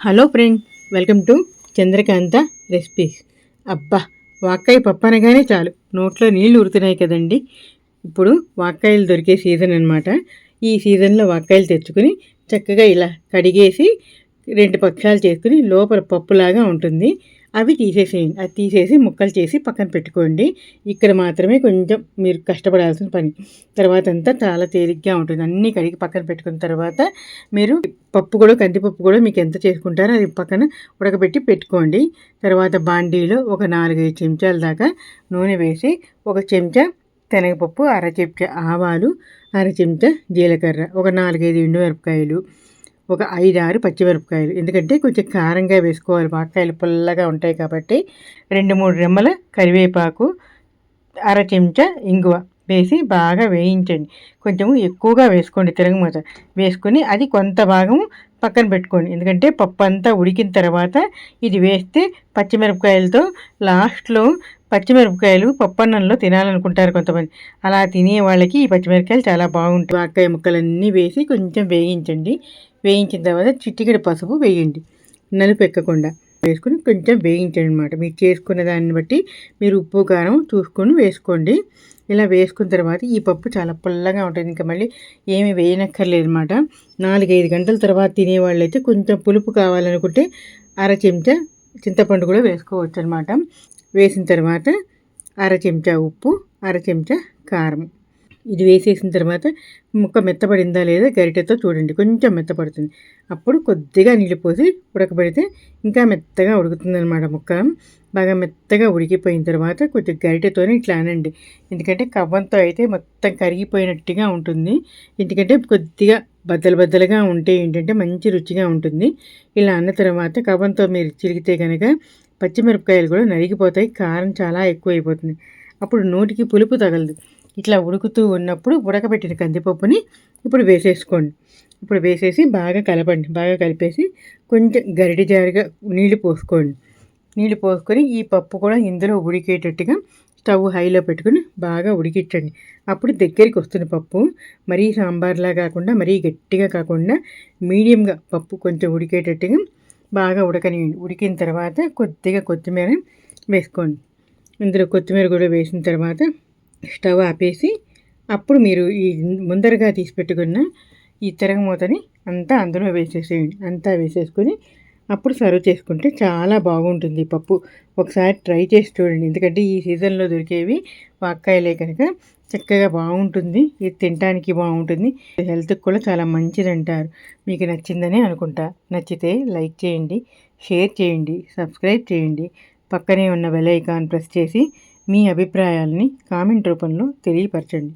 Hello friend welcome to Chandrakanta recipes. అబ్బా వాక్కాయ పప్పు అనగానే చాలు. నోట్లో నీళ్ళు ఉరుతున్నాయి కదండి. ఇప్పుడు వాక్కాయలు దొరికే సీజన్ అనమాట ఈ సీజన్లో వాక్కాయలు తెచ్చుకుని చక్కగా ఇలా కడిగేసి రెండు పక్షాలు చేసుకుని లోపల పప్పులాగా ఉంటుంది. అవి తీసేసేయండి. అది తీసేసి ముక్కలు చేసి పక్కన పెట్టుకోండి. ఇక్కడ మాత్రమే కొంచెం మీరు కష్టపడాల్సిన పని. తర్వాత అంతా చాలా తేలిగ్గా ఉంటుంది. అన్నీ కడిగి పక్కన పెట్టుకున్న తర్వాత మీరు పప్పు కూడా కందిపప్పు కూడా మీకు ఎంత చేసుకుంటారో అది పక్కన ఉడకబెట్టి పెట్టుకోండి. తర్వాత బాండీలో ఒక నాలుగైదు చెంచాల దాకా నూనె వేసి ఒక చెంచా శనగపప్పు అర చెంచా ఆవాలు అర చెంచా జీలకర్ర ఒక నాలుగైదు ఎండుమిరపకాయలు ఒక ఐదు ఆరు పచ్చిమిరపకాయలు. ఎందుకంటే కొంచెం కారంగా వేసుకోవాలి. వాకాయలు పుల్లగా ఉంటాయి కాబట్టి రెండు మూడు రెమ్మల కరివేపాకు అర చెంచా ఇంగువ వేసి బాగా వేయించండి. కొంచెము ఎక్కువగా వేసుకోండి. తిరగమూత వేసుకొని అది కొంత భాగం పక్కన పెట్టుకోండి. ఎందుకంటే పప్పు అంతా ఉడికిన తర్వాత ఇది వేస్తే పచ్చిమిరపకాయలతో లాస్ట్లో పచ్చిమిరపకాయలు పప్పన్నంలో తినాలనుకుంటారు కొంతమంది. అలా తినే వాళ్ళకి ఈ పచ్చిమిరపకాయలు చాలా బాగుంటాయి. వాకాయ ముక్కలన్నీ వేసి కొంచెం వేయించండి. వేయించిన తర్వాత చిట్టికడి పసుపు వేయండి. నలుపు ఎక్కకుండా. వేసుకుని కొంచెం వేయించండి అనమాట మీరు చేసుకున్న దాన్ని బట్టి మీరు ఉప్పు కారం చూసుకొని వేసుకోండి. ఇలా వేసుకున్న తర్వాత ఈ పప్పు చాలా పుల్లగా ఉంటుంది. ఇంకా మళ్ళీ ఏమి వేయనక్కర్లేదు అనమాట నాలుగైదు గంటల తర్వాత తినేవాళ్ళు అయితే కొంచెం పులుపు కావాలనుకుంటే అర చెంచా చింతపండు కూడా వేసుకోవచ్చు అనమాట వేసిన తర్వాత అర చెంచా ఉప్పు అర చెంచా కారం. ఇది వేసేసిన తర్వాత ముక్క మెత్తపడిందా లేదా గరిటెతో చూడండి. కొంచెం మెత్తపడుతుంది. అప్పుడు కొద్దిగా నీళ్ళు పోసి ఉడకబెడితే ఇంకా మెత్తగా ఉడుకుతుందన్నమాట ముక్క. బాగా మెత్తగా ఉడికిపోయిన తర్వాత కొంచెం గరిటెతోనే ఇట్లా అనండి. ఎందుకంటే కవ్వంతో అయితే మొత్తం కరిగిపోయినట్టుగా ఉంటుంది. ఎందుకంటే కొద్దిగా బద్దలు బద్దలుగా ఉంటే ఏంటంటే మంచి రుచిగా ఉంటుంది. ఇలా అన్న తర్వాత కవ్వంతో మీరు చిరిగితే కనుక పచ్చిమిరపకాయలు కూడా నరిగిపోతాయి. కారం చాలా ఎక్కువ అయిపోతుంది అప్పుడు నోటికి పులుపు తగలదు. ఇట్లా ఉడుకుతూ ఉన్నప్పుడు ఉడకబెట్టిన కందిపప్పుని ఇప్పుడు వేసేసుకోండి. ఇప్పుడు వేసేసి బాగా కలపండి. బాగా కలిపేసి కొంచెం గరిటి జారిగా నీళ్ళు పోసుకోండి. నీళ్ళు పోసుకొని ఈ పప్పు కూడా ఇందులో ఉడికేటట్టుగా స్టవ్ హైలో పెట్టుకుని బాగా ఉడికించండి. అప్పుడు దగ్గరికి వస్తుంది పప్పు మరీ సాంబార్లా కాకుండా మరీ గట్టిగా కాకుండా మీడియంగా పప్పు కొంచెం ఉడికేటట్టుగా బాగా ఉడకనియండి. ఉడికిన తర్వాత కొద్దిగా కొత్తిమీర వేసుకోండి. ఇందులో కొత్తిమీర కూడా వేసిన తర్వాత స్టవ్ ఆపేసి అప్పుడు మీరు ఈ ముందరగా తీసి పెట్టుకున్న ఈ తిరగమూతని అంతా అందులో వేసేసేయండి. అంతా వేసేసుకొని అప్పుడు సర్వ్ చేసుకుంటే చాలా బాగుంటుంది పప్పు. ఒకసారి ట్రై చేసి చూడండి. ఎందుకంటే ఈ సీజన్లో దొరికేవి వాక్కాయలే కనుక చక్కగా బాగుంటుంది. ఇది తినడానికి బాగుంటుంది. హెల్త్కి కూడా చాలా మంచిది అంటారు మీకు నచ్చిందని అనుకుంటా. నచ్చితే లైక్ చేయండి షేర్ చేయండి సబ్స్క్రైబ్ చేయండి. పక్కనే ఉన్న బెల్ ఐకాన్ ప్రెస్ చేసి మీ అభిప్రాయాల్ని కామెంట్ రూపంలో తెలియపరచండి.